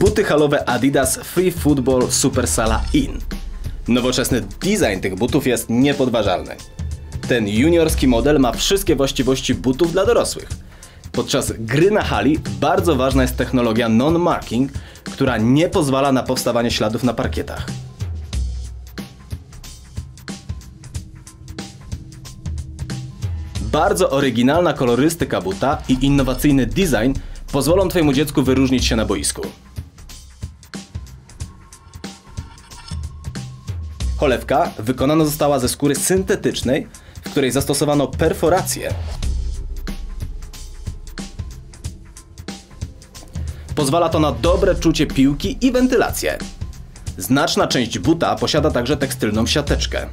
Buty halowe Adidas Free Football Supersala In. Nowoczesny design tych butów jest niepodważalny. Ten juniorski model ma wszystkie właściwości butów dla dorosłych. Podczas gry na hali bardzo ważna jest technologia non-marking, która nie pozwala na powstawanie śladów na parkietach. Bardzo oryginalna kolorystyka buta i innowacyjny design pozwolą Twojemu dziecku wyróżnić się na boisku. Cholewka wykonana została ze skóry syntetycznej, w której zastosowano perforację. Pozwala to na dobre czucie piłki i wentylację. Znaczna część buta posiada także tekstylną siateczkę,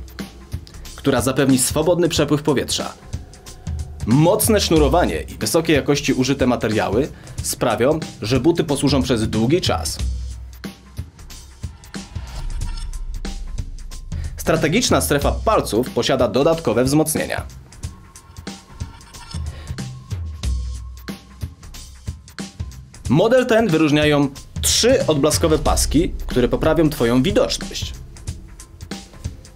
która zapewni swobodny przepływ powietrza. Mocne sznurowanie i wysokiej jakości użyte materiały sprawią, że buty posłużą przez długi czas. Strategiczna strefa palców posiada dodatkowe wzmocnienia. Model ten wyróżniają trzy odblaskowe paski, które poprawią Twoją widoczność.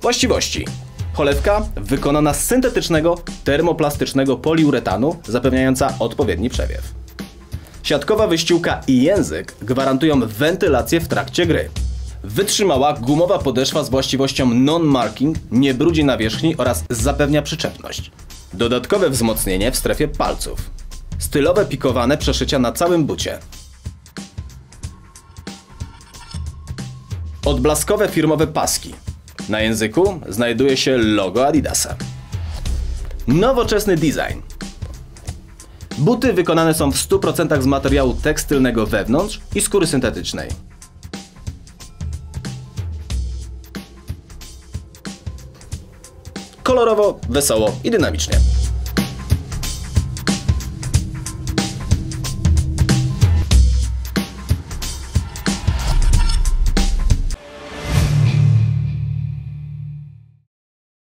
Właściwości. Cholewka wykonana z syntetycznego, termoplastycznego poliuretanu, zapewniająca odpowiedni przewiew. Siatkowa wyściółka i język gwarantują wentylację w trakcie gry. Wytrzymała gumowa podeszwa z właściwością non-marking nie brudzi nawierzchni oraz zapewnia przyczepność. Dodatkowe wzmocnienie w strefie palców. Stylowe pikowane przeszycia na całym bucie. Odblaskowe firmowe paski. Na języku znajduje się logo Adidasa. Nowoczesny design. Buty wykonane są w 100% z materiału tekstylnego wewnątrz i skóry syntetycznej. Kolorowo, wesoło i dynamicznie.